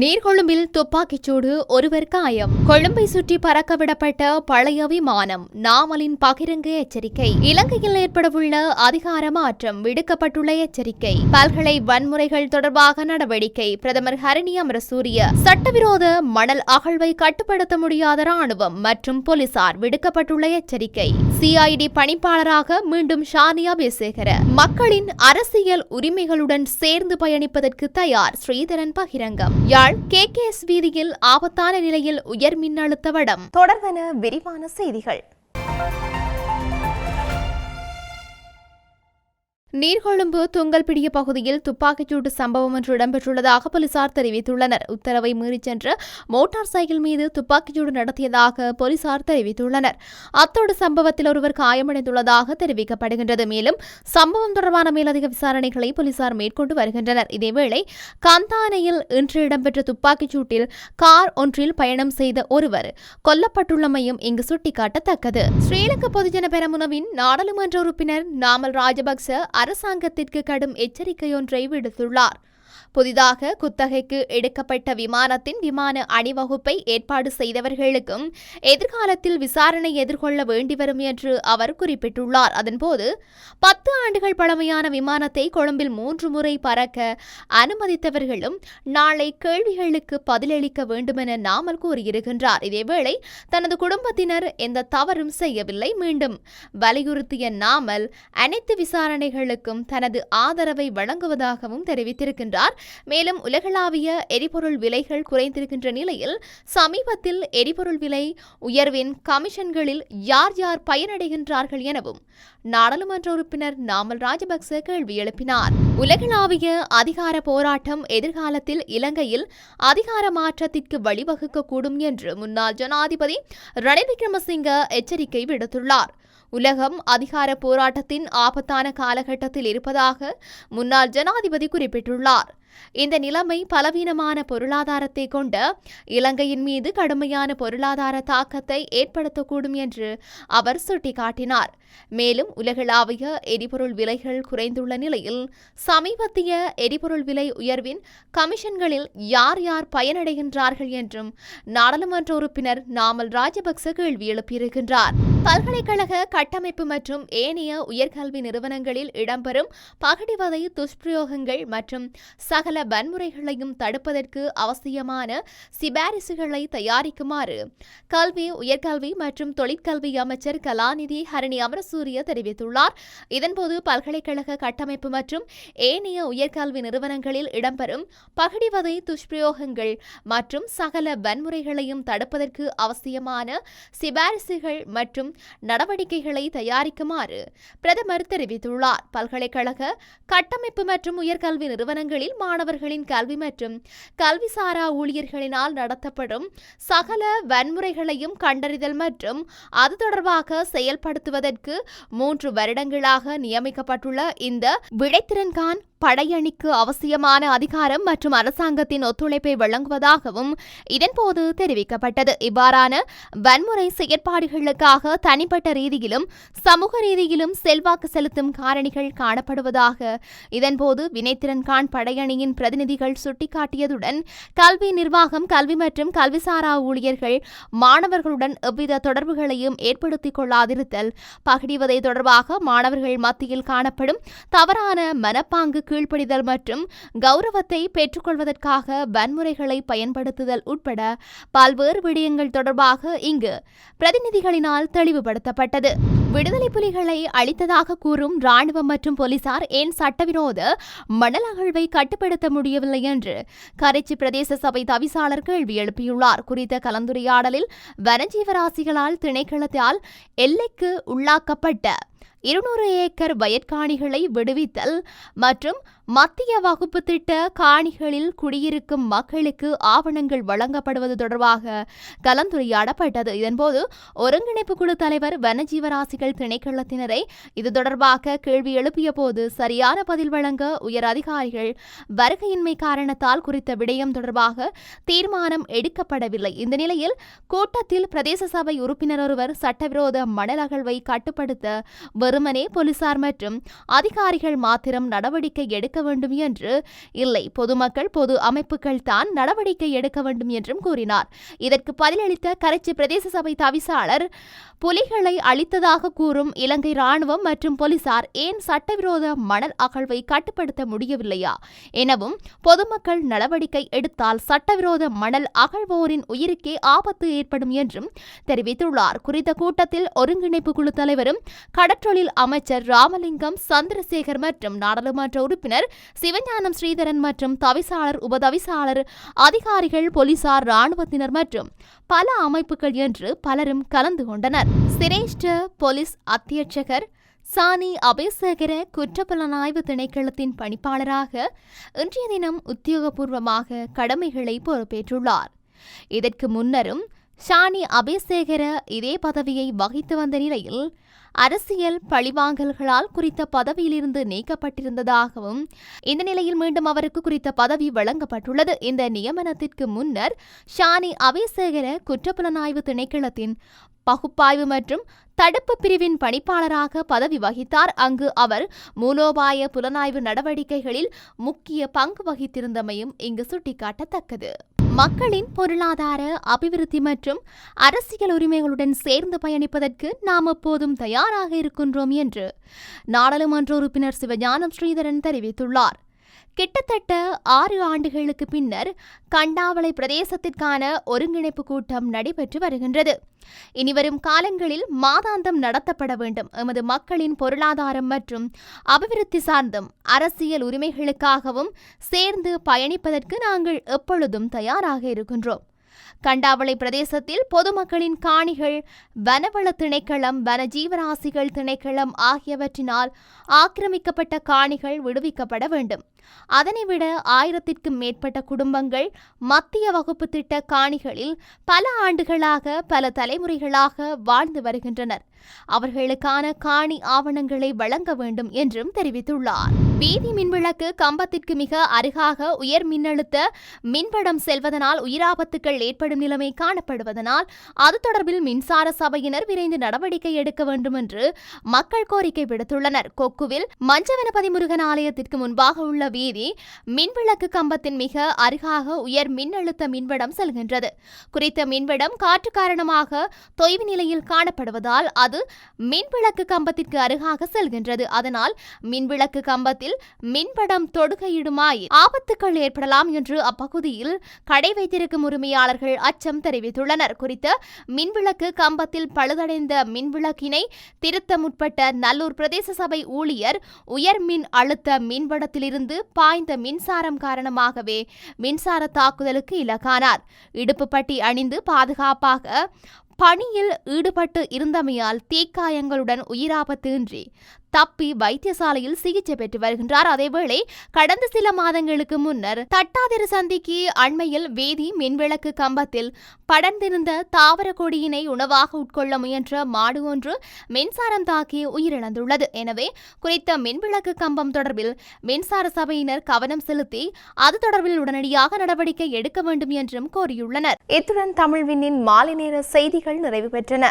நீர்கொழும்பில் துப்பாக்கிச்சூடு ஒருவர் காயம் கொழும்பை சுற்றி பறக்க விடப்பட்ட பழைய விமானம் நாமலின் பகிரங்க எச்சரிக்கை. இலங்கையில் ஏற்படவுள்ள அதிகார மாற்றம் விடுக்கப்பட்டுள்ள எச்சரிக்கை. பல்கலை வன்முறைகள் தொடர்பாக நடவடிக்கை. பிரதமர் ஹரணி அமரசூரிய சட்டவிரோத மணல் அகழ்வை கட்டுப்படுத்த முடியாத ராணுவம் மற்றும் போலீசார் விடுக்கப்பட்டுள்ள எச்சரிக்கை. சிஐடி பணிப்பாளராக மீண்டும் ஷானியா பேசேகர மக்களின் அரசியல் உரிமைகளுடன் சேர்ந்து பயணிப்பதற்கு தயார் ஸ்ரீதரன் பகிரங்கம். யாழ் கே எஸ் வீதியில் ஆபத்தான நிலையில் உயர் மின்னழுத்த வடம். தொடர்வன விரிவான செய்திகள். நீர்கொழும்பு துங்கல்பிடிய பகுதியில் துப்பாக்கிச்சூடு சம்பவம் ஒன்று இடம்பெற்றுள்ளதாக போலீசார் தெரிவித்துள்ளனர். உத்தரவை மீறிச் சென்ற மோட்டார் சைக்கிள் மீது துப்பாக்கிச்சூடு நடத்தியதாக போலீசார் தெரிவித்துள்ளனர். அத்தோடு சம்பவத்தில் ஒருவர் காயமடைந்துள்ளதாக தெரிவிக்கப்படுகின்றது. மேலும் சம்பவம் தொடர்பான மேலதிக விசாரணைகளை போலீசார் மேற்கொண்டு வருகின்றனர். இதேவேளை கந்தானையில் இன்று இடம்பெற்ற துப்பாக்கிச்சூட்டில் கார் ஒன்றில் பயணம் செய்த ஒருவர் கொல்லப்பட்டுள்ளமையும் இங்கு சுட்டிக்காட்டத்தக்கது. ஸ்ரீலங்கா பொதுஜன பெரமுனவின் நாடாளுமன்ற உறுப்பினர் நாமல் ராஜபக்ச அரசாங்கத்திற்கு கடும் எச்சரிக்கையொன்றை விடுத்துள்ளார். புதிதாக குத்தகைக்கு எடுக்கப்பட்ட விமானத்தின் விமான அணிவகுப்பை ஏற்பாடு செய்தவர்களுக்கும் எதிர்காலத்தில் விசாரணை எதிர்கொள்ள வேண்டி வரும் என்று அவர் குறிப்பிட்டுள்ளார். அதன்போது பத்து ஆண்டுகள் பழமையான விமானத்தை கொழும்பில் மூன்று முறை பறக்க அனுமதித்தவர்களும் நாளை கேள்விகளுக்கு பதிலளிக்க வேண்டுமென நாமல் கூறியிருக்கின்றார். இதேவேளை தனது குடும்பத்தினர் எந்த தவறும் செய்யவில்லை. மீண்டும் வலியுறுத்திய நாமல் அனைத்து விசாரணைகளுக்கும் தனது ஆதரவை வழங்குவதாகவும் தெரிவித்திருக்கின்றார். மேலும் உலகளாவிய எரிபொருள் விலைகள் குறைந்திருக்கின்ற நிலையில் சமீபத்தில் எரிபொருள் விலை உயர்வின் கமிஷன்களில் யார் யார் பயனடைகின்றார்கள் எனவும் நாடாளுமன்ற உறுப்பினர் நாமல் ராஜபக்ச கேள்வி எழுப்பினார். உலகளாவிய அதிகார போராட்டம் எதிர்காலத்தில் இலங்கையில் அதிகார மாற்றத்திற்கு வழிவகுக்கக்கூடும் என்று முன்னாள் ஜனாதிபதி ரணில் விக்ரமசிங்க எச்சரிக்கை விடுத்துள்ளார். உலகம் அதிகார போராட்டத்தின் ஆபத்தான காலகட்டத்தில் இருப்பதாக முன்னாள் ஜனாதிபதி குறிப்பிட்டுள்ளார். இந்த நிலைமை பலவீனமான பொருளாதாரத்தை கொண்ட இலங்கையின் மீது கடுமையான பொருளாதார தாக்கத்தை ஏற்படுத்தக்கூடும் என்று அவர் சுட்டிக்காட்டினார். மேலும் உலகளாவிய எரிபொருள் விலைகள் குறைந்துள்ள நிலையில் சமீபத்திய எரிபொருள் விலை உயர்வின் கமிஷன்களில் யார் யார் பயனடைகின்றார்கள் என்றும் நாடாளுமன்ற உறுப்பினர் நாமல் ராஜபக்ச கேள்வி எழுப்பியிருக்கின்றார். பல்கலைக்கழக கட்டமைப்பு மற்றும் ஏனைய உயர்கல்வி நிறுவனங்களில் இடம்பெறும் பகடிவதை துஷ்பிரயோகங்கள் மற்றும் சக சகல வன்முறைகளையும் தடுப்பதற்கு அவசியமான சிபாரிசுகளை தயாரிக்குமாறு கல்வி உயர்கல்வி மற்றும் தொழிற்கல்வி அமைச்சர் கலாநிதி ஹரணி அமரசூரிய தெரிவித்துள்ளார். இதன்போது பல்கலைக்கழக கட்டமைப்பு மற்றும் ஏனைய உயர்கல்வி நிறுவனங்களில் இடம்பெறும் பகடிவதை துஷ்பிரயோகங்கள் மற்றும் சகல வன்முறைகளையும் தடுப்பதற்கு அவசியமான சிபாரிசுகள் மற்றும் நடவடிக்கைகளை தயாரிக்குமாறு பிரதமர் தெரிவித்துள்ளார். பல்கலைக்கழக கட்டமைப்பு மற்றும் உயர்கல்வி நிறுவனங்களில் மாணவர்களின் கல்வி மற்றும் கல்விசாரா ஊழியர்களினால் நடத்தப்படும் சகல வன்முறைகளையும் கண்டறிதல் மற்றும் அது தொடர்பாக செயல்படுத்துவதற்கு மூன்று வருடங்களாக நியமிக்கப்பட்டுள்ள இந்த விடைத்திறன்கான் படையணிக்கு அவசியமான அதிகாரம் மற்றும் அரசாங்கத்தின் ஒத்துழைப்பை வழங்குவதாகவும் இதன்போது தெரிவிக்கப்பட்டது. இவ்வாறான வன்முறை செயற்பாடுகளுக்காக தனிப்பட்ட ரீதியிலும் சமூக ரீதியிலும் செல்வாக்கு செலுத்தும் காரணிகள் காணப்படுவதாக இதன்போது வினைத்திறன்கான் படையணியின் பிரதிநிதிகள் சுட்டிக்காட்டியதுடன் கல்வி நிர்வாகம் கல்வி மற்றும் கல்விசாரா ஊழியர்கள் மாணவர்களுடன் எவ்வித தொடர்புகளையும் ஏற்படுத்திக் கொள்ளாதிருத்தல் பகிடிவதை தொடர்பாக மாணவர்கள் மத்தியில் காணப்படும் தவறான மனப்பாங்கு கீழ்ப்படிதல் மற்றும் கௌரவத்தை பெற்றுக்கொள்வதற்காக வன்முறைகளை பயன்படுத்துதல் உட்பட பல்வேறு விடயங்கள் தொடர்பாக இங்கு பிரதிநிதிகளினால் தெளிவுபடுத்தப்பட்டது. விடுதலை புலிகளை அழித்ததாக கூறும் ராணுவம் மற்றும் போலீசார் ஏன் சட்டவிரோத மணல் அகழ்வை கட்டுப்படுத்த முடியவில்லை என்று கரைச்சி பிரதேச சபை தவிசாளர் கேள்வி எழுப்பியுள்ளார். குறித்த கலந்துரையாடலில் வனஜீவராசிகளால் திணைக்களத்தால் எல்லைக்கு உள்ளாக்கப்பட்ட இருநூறு ஏக்கர் வயற்காணிகளை விடுவித்தல் மற்றும் மத்திய வகுப்பு திட்ட காணிகளில் குடியிருக்கும் மக்களுக்கு ஆவணங்கள் வழங்கப்படுவது தொடர்பாக கலந்துரையாடப்பட்டது. இதன்போது ஒருங்கிணைப்பு குழு தலைவர் வனஜீவராசிகள் திணைக்களத்தினரை இது தொடர்பாக கேள்வி எழுப்பிய போது சரியான பதில் வழங்க உயர் அதிகாரிகள் வருகையின்மை காரணத்தால் குறித்த விடயம் தொடர்பாக தீர்மானம் எடுக்கப்படவில்லை. இந்த நிலையில் கூட்டத்தில் பிரதேச சபை உறுப்பினர் ஒருவர் சட்டவிரோத மணல் அகழ்வை கட்டுப்படுத்த வெறுமனே போலீசார் மற்றும் அதிகாரிகள் மாத்திரம் நடவடிக்கை எடுக்க வேண்டும் என்று இல்லை. பொதுமக்கள் பொது அமைப்புகள் தான் நடவடிக்கை எடுக்க வேண்டும் என்றும் கூறினார். இதற்கு பதிலளித்த கரைச்சி பிரதேச சபை தவிசாளர் புலிகளை அழித்ததாக கூறும் இலங்கை ராணுவம் மற்றும் போலீசார் ஏன் சட்டவிரோத மணல் அகழ்வை கட்டுப்படுத்த முடியவில்லையா? எனவும் பொதுமக்கள் நடவடிக்கை எடுத்தால் சட்டவிரோத மணல் அகழ்வோரின் உயிருக்கே ஆபத்து ஏற்படும் என்றும் தெரிவித்துள்ளார். குறித்த கூட்டத்தில் ஒருங்கிணைப்பு குழு தலைவரும் கடற்றொழில் இதில் அமைச்சர் ராமலிங்கம் சந்திரசேகர் மற்றும் நாடாளுமன்ற உறுப்பினர் சிவஞானம் ஸ்ரீதரன் மற்றும் தவிசாளர் உபதவிசாளர் அதிகாரிகள் போலீசார் ராணுவத்தினர் மற்றும் பல அமைப்புகள் என்று பலரும் கலந்து கொண்டனர். சிரேஷ்ட போலீஸ் அத்தியட்சகர் சானி அபேசகர குற்றப்புலனாய்வு திணைக்களத்தின் பணிப்பாளராக இன்றைய தினம் உத்தியோகபூர்வமாக கடமைகளை பொறுப்பேற்றுள்ளார். இதற்கு முன்னரும் ஷானி அபேசேகர இதே பதவியை வகித்து வந்த நிலையில் அரசியல் பழிவாங்கல்களால் குறித்த பதவியிலிருந்து நீக்கப்பட்டிருந்ததாகவும் இந்த நிலையில் மீண்டும் அவருக்கு குறித்த பதவி வழங்கப்பட்டுள்ளது. இந்த நியமனத்திற்கு முன்னர் ஷானி அபேசேகர குற்றப்புலனாய்வு திணைக்களத்தின் பகுப்பாய்வு மற்றும் தடுப்பு பிரிவின் பணிப்பாளராக பதவி வகித்தார். அங்கு அவர் மூலோபாய புலனாய்வு நடவடிக்கைகளில் முக்கிய பங்கு வகித்திருந்தமையும் இங்கு சுட்டிக்காட்டத்தக்கது. மக்களின் பொருளாதார அபிவிருத்தி மற்றும் அரசியல் உரிமைகளுடன் சேர்ந்து பயணிப்பதற்கு நாம் எப்போதும் தயாராக இருக்கின்றோம் என்று நாடாளுமன்ற உறுப்பினர் சிவஞானம் ஸ்ரீதரன் தெரிவித்துள்ளார். கிட்டத்தட்ட ஆறு ஆண்டுகளுக்கு பின்னர் கண்டாவளை பிரதேசத்திற்கான ஒருங்கிணைப்பு கூட்டம் நடைபெற்று வருகின்றது. இனிவரும் காலங்களில் மாதாந்தம் நடத்தப்பட வேண்டும். எமது மக்களின் பொருளாதாரம் மற்றும் அபிவிருத்தி சார்ந்தும் அரசியல் உரிமைகளுக்காகவும் சேர்ந்து பயணிப்பதற்கு நாங்கள் எப்பொழுதும் தயாராக இருக்கின்றோம். கண்டாவளை பிரதேசத்தில் பொதுமக்களின் காணிகள் வனவள திணைக்களம் வன ஜீவராசிகள் திணைக்களம் ஆகியவற்றினால் ஆக்கிரமிக்கப்பட்ட காணிகள் விடுவிக்கப்பட வேண்டும். அதனை விட ஆயிரத்திற்கும் மேற்பட்ட குடும்பங்கள் மத்திய வகுப்பு திட்ட காணிகளில் பல ஆண்டுகளாக பல தலைமுறைகளாக வாழ்ந்து வருகின்றனர். அவர்களுக்கான காணி ஆவணங்களை வழங்க வேண்டும் என்றும் தெரிவித்துள்ளார். வீதி மின்விளக்கு கம்பத்திற்கு மிக அருகாக உயர் மின்னழுத்த மின்படம் செல்வதனால் உயிராபத்துக்கள் ஏற்படும் நிலைமை காணப்படுவதனால் அது தொடர்பில் மின்சார சபையினர் விரைந்து நடவடிக்கை எடுக்க வேண்டும் என்று மக்கள் கோரிக்கை விடுத்துள்ளனர். கொக்குவில் மஞ்சவனபதி முருகன் ஆலயத்திற்கு முன்பாக உள்ள வீதி மின்விளக்கு கம்பத்தின் மிக அருகாக உயர் மின்னழுத்த மின்வடம் செல்கின்றது. குறித்த மின்வடம் காற்று காரணமாக தொய்வு நிலையில் காணப்படுவதால் அது மின்விளக்கு கம்பத்திற்கு அருகாக செல்கின்றது. அதனால் மின்விளக்கு கம்பத்தில் மின்படம் தொடுகையிடுமாய் ஆபத்துக்கள் ஏற்படலாம் என்று அப்பகுதியில் கடை வைத்திருக்கும் உரிமையாளர்கள் அச்சம் தெரிவித்துள்ளனர். குறித்த மின்விளக்கு கம்பத்தில் பழுதடைந்த மின்விளக்கினை திருத்த முற்பட்ட நல்லூர் பிரதேச சபை ஊழியர் உயர் மின் அழுத்த மின்வடத்திலிருந்து பாய்ந்த மின்சாரம் காரணமாகவே மின்சார தாக்குதலுக்கு இலக்கானார். இடுப்பு பட்டி அணிந்து பாதுகாப்பாக பணியில் ஈடுபட்டு இருந்தமையால் தீக்காயங்களுடன் உயிராபத்தின்றி தப்பி வைத்தியசாலையில் சிகிச்சை பெற்று வருகின்றார். அதேவேளை கடந்த சில மாதங்களுக்கு முன்னர் தட்டாதிரு சந்திக்கு அண்மையில் வேதி மின்விளக்கு கம்பத்தில் படர்ந்திருந்த தாவர கொடியினை உணவாக உட்கொள்ள முயன்ற மாடு ஒன்று மின்சாரம் தாக்கி உயிரிழந்துள்ளது. எனவே குறித்த மின்விளக்கு கம்பம் தொடர்பில் மின்சார சபையினர் கவனம் செலுத்தி அது தொடர்பில் உடனடியாக நடவடிக்கை எடுக்க வேண்டும் என்றும் கோரியுள்ளனர். இத்துடன் தமிழ்வினின் மாலை நேர செய்திகள் நிறைவு பெற்றன.